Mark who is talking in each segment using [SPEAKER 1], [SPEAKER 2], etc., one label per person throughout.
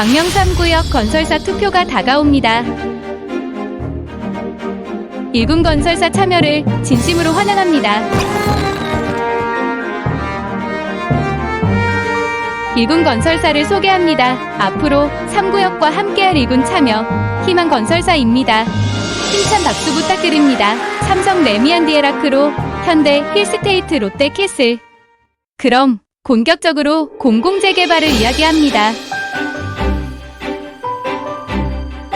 [SPEAKER 1] 광명 3구역 건설사 투표가 다가옵니다. 1군 건설사 참여를 진심으로 환영합니다. 1군 건설사를 소개합니다. 앞으로 3구역과 함께할 1군 참여 희망 건설사입니다. 힘찬 박수 부탁드립니다. 삼성 레미안 디에라크로 현대 힐스테이트 롯데 캐슬 그럼 본격적으로 공공재개발을 이야기합니다.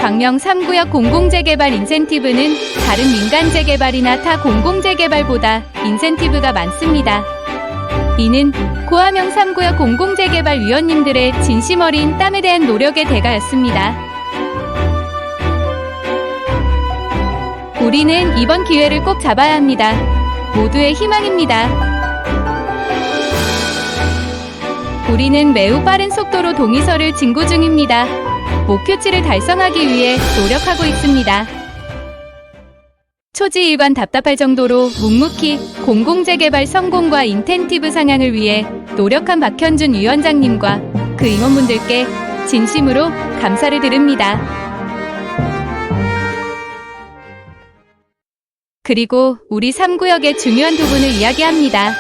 [SPEAKER 1] 광명 3구역 공공재개발 인센티브는 다른 민간 재개발이나 타 공공재개발보다 인센티브가 많습니다. 이는 고하명 3구역 공공재개발 위원님들의 진심 어린 땀에 대한 노력의 대가였습니다. 우리는 이번 기회를 꼭 잡아야 합니다. 모두의 희망입니다. 우리는 매우 빠른 속도로 동의서를 진고 중입니다. 목표치를 달성하기 위해 노력하고 있습니다. 초지 일관 답답할 정도로 묵묵히 공공재개발 성공과 인텐티브 상향을 위해 노력한 박현준 위원장님과 그 임원분들께 진심으로 감사를 드립니다. 그리고 우리 3구역의 중요한 부분을 이야기합니다.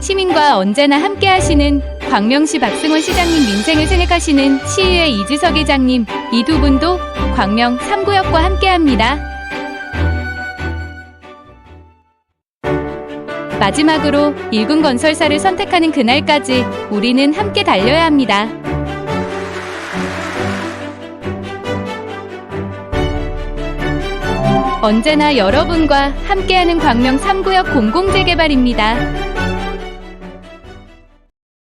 [SPEAKER 1] 시민과 언제나 함께 하시는 광명시 박승원 시장님 민생을 생각하시는 시의회 이주석 회장님 이 두 분도 광명 3구역과 함께 합니다. 마지막으로 1군 건설사를 선택하는 그날까지 우리는 함께 달려야 합니다. 언제나 여러분과 함께하는 광명 3구역 공공재개발입니다.